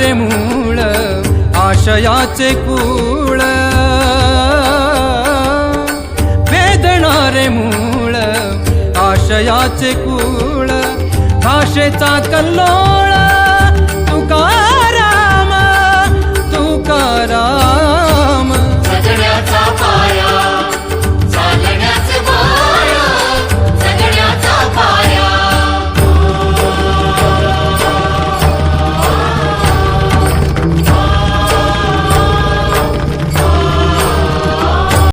वेदणारे मूळ आशयाचे कुळ. वेदणारे मूळ आशयाचे कुळ. भाषेचा कल्लोळ